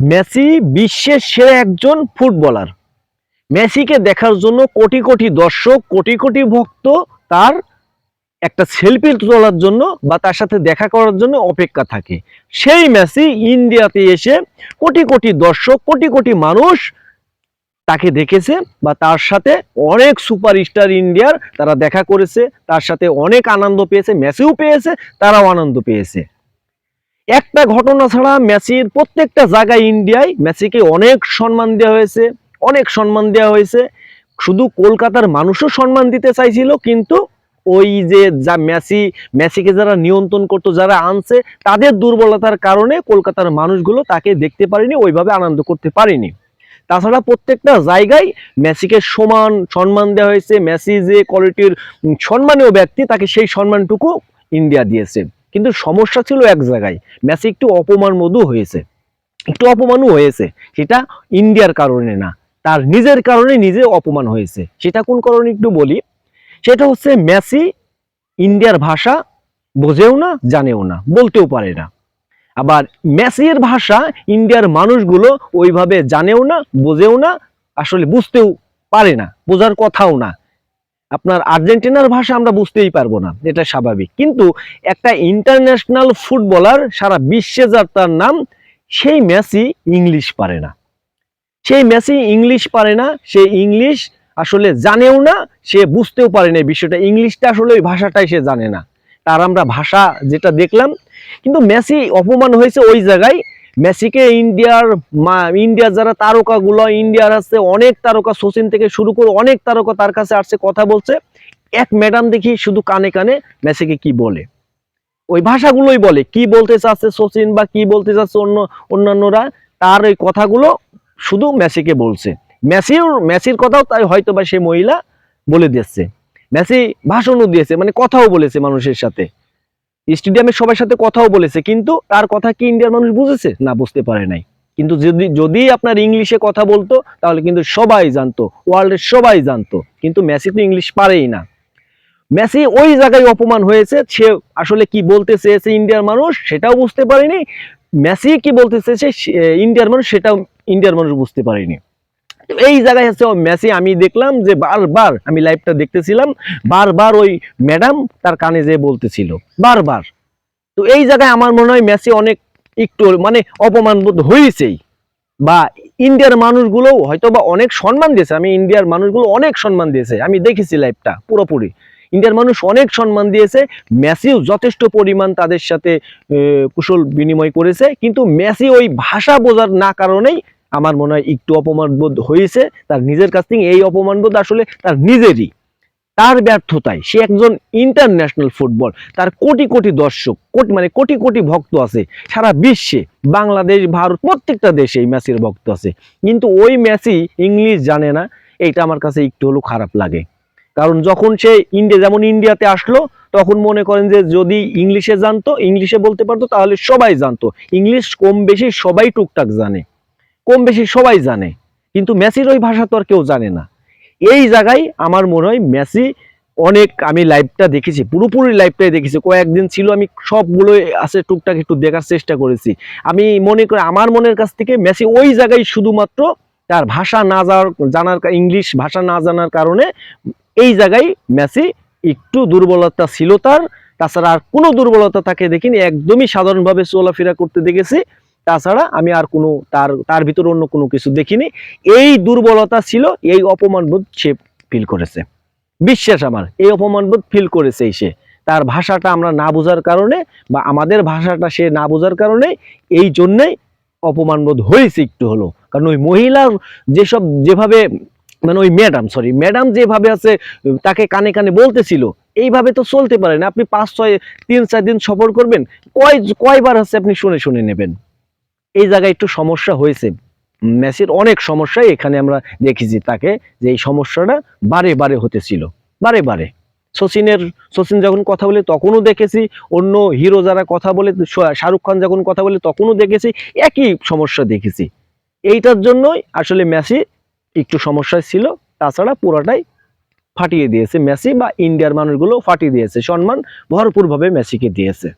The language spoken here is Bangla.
মেসি বিশ্বের সেরা একজন ফুটবলার। মেসিকে দেখার জন্য কোটি কোটি দর্শক, কোটি কোটি ভক্ত তার একটা সেলফি তোলার জন্য বা তার সাথে দেখা করার জন্য অপেক্ষা থাকে। সেই মেসি ইন্ডিয়াতে এসে কোটি কোটি দর্শক, কোটি কোটি মানুষ তাকে দেখেছে বা তার সাথে অনেক সুপারস্টার ইন্ডিয়ার তারা দেখা করেছে, তার সাথে অনেক আনন্দ পেয়েছে, মেসিও পেয়েছে, তারাও আনন্দ পেয়েছে। একটা ঘটনা ছাড়া মেসির প্রত্যেকটা জায়গায় ইন্ডিয়ায় মেসিকে অনেক সম্মান দেওয়া হয়েছে, অনেক সম্মান দেওয়া হয়েছে। শুধু কলকাতার মানুষও সম্মান দিতে চাইছিল, কিন্তু ওই যে যা মেসি, মেসিকে যারা নিয়ন্ত্রণ করতো, যারা আনছে, তাদের দুর্বলতার কারণে কলকাতার মানুষগুলো তাকে দেখতে পারেনি, ওইভাবে আনন্দ করতে পারেনি। তাছাড়া প্রত্যেকটা জায়গায় মেসিকে সমান সম্মান দেওয়া হয়েছে, মেসি যে কোয়ালিটির সম্মানীয় ব্যক্তি, তাকে সেই সম্মানটুকু ইন্ডিয়া দিয়েছে। কিন্তু সমস্যা ছিল এক জায়গায়। মেসি একটু অপমান মধু হয়েছে। একটু অপমানও হয়েছে। সেটা ইন্ডিয়ার কারণে না। তার নিজের কারণে নিজে অপমান হয়েছে। সেটা কোন কারণে একটু বলি? সেটা হচ্ছে মেসি ইন্ডিয়ার ভাষা বোঝেও না, জানেও না, বলতেও পারে না। আবার মেসির ভাষা ইন্ডিয়ার মানুষগুলো ওইভাবে জানেও না, বোঝেও না, আসলে বুঝতেও পারে না, বোঝার কথাও না। আপনার আর্জেন্টিনার ভাষা আমরা বুঝতেই পারব না এটা স্বাভাবিক। কিন্তু একটা ইন্টারন্যাশনাল ফুটবলার সারা বিশ্বে যার তার নাম, সেই মেসি ইংলিশ পারে না। সেই মেসি ইংলিশ পারে না, সে ইংলিশ আসলে জানেও না, সে বুঝতেও পারে না বিষয়টা। ইংলিশটা আসলে ওই ভাষাটাই সে জানে না। তার আমরা ভাষা যেটা দেখলাম, কিন্তু মেসি অপমান হয়েছে ওই জায়গায় মেসিকে ইন্ডিয়ার ইন্ডিয়ার যারা তারকাগুলো, ইন্ডিয়ার আছে অনেক তারকা সচিন থেকে শুরু করে অনেক তারকা তার কাছে আসছে, কথা বলছে। এক ম্যাডাম দেখি শুধু কানে কানে মেসিকে কি বলে। ওই ভাষাগুলোই বলে, কি বলতে চাচ্ছে সচিন বা কি বলতে চাচ্ছে অন্য, অন্যান্যরা, তার ওই কথাগুলো শুধু মেসিকে বলছে। মেসির মেসির কথাও তাই হয়তো বা সে মহিলা বলে দিচ্ছে মেসি ভাষণও দিয়েছে মানে কথাও বলেছে মানুষের সাথে। স্টেডিয়ামে সবার সাথে কথাও বলেছে, কিন্তু তার কথা কি ইন্ডিয়ার মানুষ বুঝেছে? না, বুঝতে পারে নাই। কিন্তু যদি যদি আপনার ইংলিশে কথা বলতো, তাহলে কিন্তু সবাই জানতো, ওয়ার্ল্ডের সবাই জানতো। কিন্তু মেসি তো ইংলিশ পারেই না। মেসি ওই জায়গায় অপমান হয়েছে, সে আসলে কি বলতে চেয়েছে ইন্ডিয়ার মানুষ সেটাও বুঝতে পারেনি। মেসি কি বলতে চেয়েছে ইন্ডিয়ার মানুষ সেটাও ইন্ডিয়ার মানুষ বুঝতে পারেনি। এই জায়গায় হচ্ছে মেসি, আমি দেখলাম যে বারবার, আমি লাইভটা দেখতেছিলাম, বারবার ওই ম্যাডাম তার কানে যে বলতেছিল, বারবার। তো এই জায়গায় আমার মনে হয় মেসি অনেক একটু মানে অপমান বোধ হয়েছেই। বা ইন্ডিয়ার মানুষগুলো হয়তো বা অনেক সম্মান দিয়েছে, আমি ইন্ডিয়ার মানুষগুলো অনেক সম্মান দিয়েছে, আমি দেখেছি লাইভটা পুরোপুরি। ইন্ডিয়ার মানুষ অনেক সম্মান দিয়েছে, মেসিও যথেষ্ট পরিমাণ তাদের সাথে কুশল বিনিময় করেছে, কিন্তু মেসি ওই ভাষা বোঝার না কারণেই আমার মনে হয় একটু অপমান বোধ হয়েছে, তার নিজের কাছ থেকে এই অপমান বোধ আসলে তার নিজেরই। তার ব্যর্থতায় সে একজন ইন্টারন্যাশনাল ফুটবল তার কোটি কোটি দর্শক, কোটি মানে কোটি কোটি ভক্ত আছে, সারা বিশ্বে, বাংলাদেশ, ভারত, প্রত্যেকটা দেশে এই ম্যাচের ভক্ত আছে। কিন্তু ওই ম্যাচই ইংলিশ জানে না, এইটা আমার কাছে একটু হলেও খারাপ লাগে। কারণ যখন সে ইন্ডিয়া, যেমন ইন্ডিয়াতে আসলো, তখন মনে করেন যে যদি ইংলিশে জানতো, ইংলিশে বলতে পারতো, তাহলে সবাই জানতো। ইংলিশ কম বেশি সবাই টুকটাক জানে। কম বেশি সবাই জানে, কিন্তু মেসির ওই ভাষা তো আর কেউ জানে না। এই জায়গায় আমার মনে হয় মেসি অনেক আমি লাইভটা দেখেছি, পুরোপুরি লাইভটাই দেখেছি। কয়েকদিন ছিল, আমি সবগুলো আছে, টুকটাক একটু দেখার চেষ্টা করেছি। আমি মনে করি, আমার মনের কাছ থেকে মেসি ওই জায়গায় শুধুমাত্র তার ভাষা না জানার ইংলিশ ভাষা না জানার কারণে এই জায়গায় মেসি একটু দুর্বলতা ছিল তার। তাছাড়া আর কোনো দুর্বলতা তাকে দেখিনি, একদমই সাধারণভাবে চলাফেরা করতে দেখেছি। তাছাড়া আমি আর কোনো তার তার ভিতরে অন্য কোনো কিছু দেখিনি। এই দুর্বলতা ছিল, এই অপমানবোধ সে ফিল করেছে। বিশ্বাস আমার, এই অপমানবোধ ফিল করেছে সে। তার ভাষাটা আমরা না বোঝার কারণে বা আমাদের ভাষাটা সে না বোঝার কারণে এই জন্যেই অপমানবোধ হয়েছে একটু হলো কারণ ওই মহিলার যেসব যেভাবে মানে ওই ম্যাডাম সরি ম্যাডাম যেভাবে আছে, তাকে কানে কানে বলতেছিল, এইভাবে তো চলতে পারে না। আপনি পাঁচ, ছয়, তিন, চার দিন সফর করবেন, কয়, কয়বার হচ্ছে আপনি শুনে শুনে নেবেন? এই জায়গায় একটু সমস্যা হয়েছে। মেসির অনেক সমস্যাই এখানে আমরা দেখেছি তাকে, যে এই সমস্যাটা বারে বারে হতেছিল, বারে বারে। সচিনের, সচিন যখন কথা বলে তখনও দেখেছি, অন্য হিরো যারা কথা বলে শাহরুখ খান যখন কথা বলে তখনও দেখেছি, একই সমস্যা দেখেছি। এইটার জন্যই আসলে মেসি একটু সমস্যায় ছিল, তাছাড়া পুরোটাই ফাটিয়ে দিয়েছে। মেসি বা ইন্ডিয়ার মানুষগুলো ফাটিয়ে দিয়েছে, সম্মান ভরপুরভাবে মেসিকে দিয়েছে।